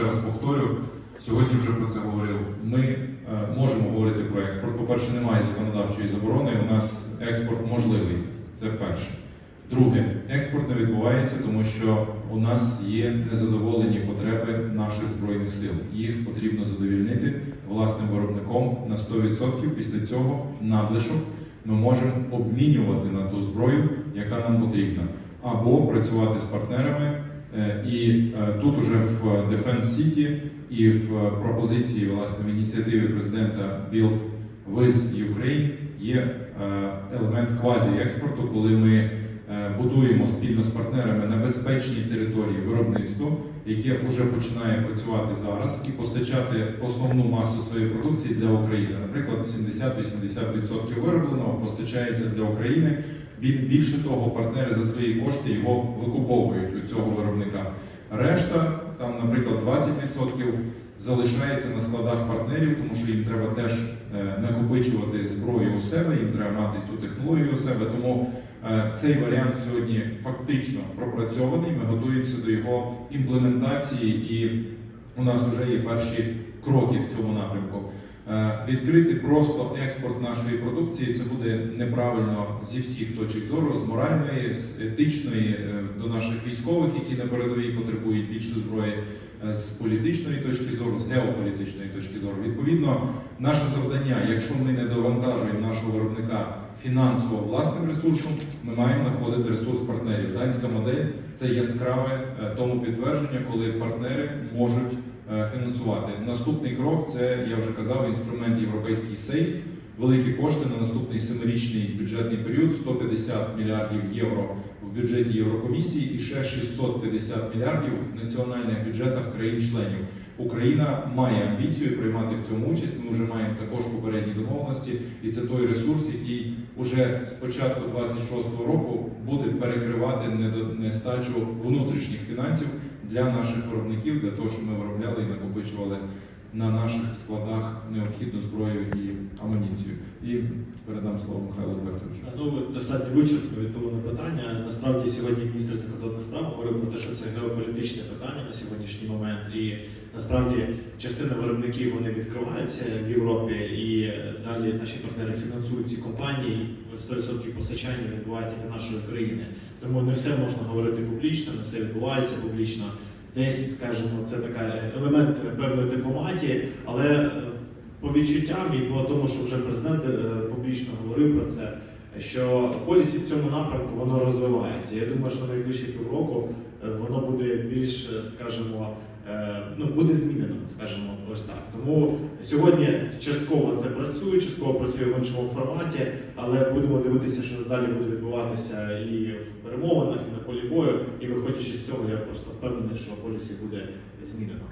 ще раз повторю, сьогодні вже про це говорив. Ми е, можемо говорити про експорт. По-перше, немає законодавчої заборони. У нас експорт можливий. Це перше. Друге, експорт не відбувається, тому що у нас є незадоволені потреби наших збройних сил. Їх потрібно задовільнити власним виробником на 100%. Після цього надлишок ми можемо обмінювати на ту зброю, яка нам потрібна, або працювати з партнерами. Е, І е, тут уже в Defense City і в пропозиції власне в ініціативі президента Build with Ukraine є е, елемент квазі-експорту, коли ми будуємо спільно з партнерами на безпечній території виробництво, яке вже починає працювати зараз і постачати основну масу своєї продукції для України. Наприклад, 70-80% виробленого постачається для України. Біль- Більше того, партнери за свої кошти його викуповують у цього виробника. Решта, там, наприклад, 20% залишається на складах партнерів, тому що їм треба теж е, накопичувати зброю у себе, їм треба мати цю технологію у себе. Тому е, цей варіант сьогодні фактично пропрацьований. Ми готуємося до його імплементації, і у нас вже є перші кроки в цьому напрямку. Е, Відкрити просто експорт нашої продукції це буде неправильно зі всіх точок зору, з моральної, з етичної е, до наших військових, які на передовій потребують більше зброї, е, з політичної точки зору, з геополітичної точки зору. Відповідно, наше завдання, якщо ми не довантажуємо нашого виробника фінансово власним ресурсом, ми маємо знаходити ресурс партнерів. Данська модель це яскраве тому підтвердження, коли партнери можуть фінансувати. Наступний крок це я вже казав, інструмент європейський сейф. Великі кошти на наступний семирічний бюджетний період 150 мільярдів євро в бюджеті Єврокомісії і ще 650 мільярдів в національних бюджетах країн-членів. Україна має амбіцію приймати в цьому участь. Ми вже маємо також попередні домовленості, і це той ресурс, який уже з початку 26-го року буде перекривати нестачу внутрішніх фінансів для наших виробників, для того, щоб ми виробляли і накопичували на наших складах необхідну зброю і амуніцію. І передам слово Михайлу Альбертовичу. Ну, ви достатньо вичерпно відповіли на питання. Насправді сьогодні міністр закордонних справ говорив про те, що це геополітичне питання на сьогоднішній момент. І насправді частина виробників вони відкриваються в Європі, і далі наші партнери фінансують ці компанії. 100% постачання відбувається для нашої країни. Тому не все можна говорити публічно, не все відбувається публічно. Десь, скажімо, це така елемент певної але е, по відчуттям і по тому, що вже президент е, публічно говорив про це, що полісі в цьому напрямку воно розвивається. Я думаю, що найближчі півроку е, воно буде більш, скажімо, ну буде змінено, скажімо, ось так. Тому сьогодні частково це працює, частково працює в іншому форматі, але будемо дивитися, що далі буде відбуватися і в перемовинах, і на полі бою. І виходячи з цього, я просто впевнений, що полісі буде змінено.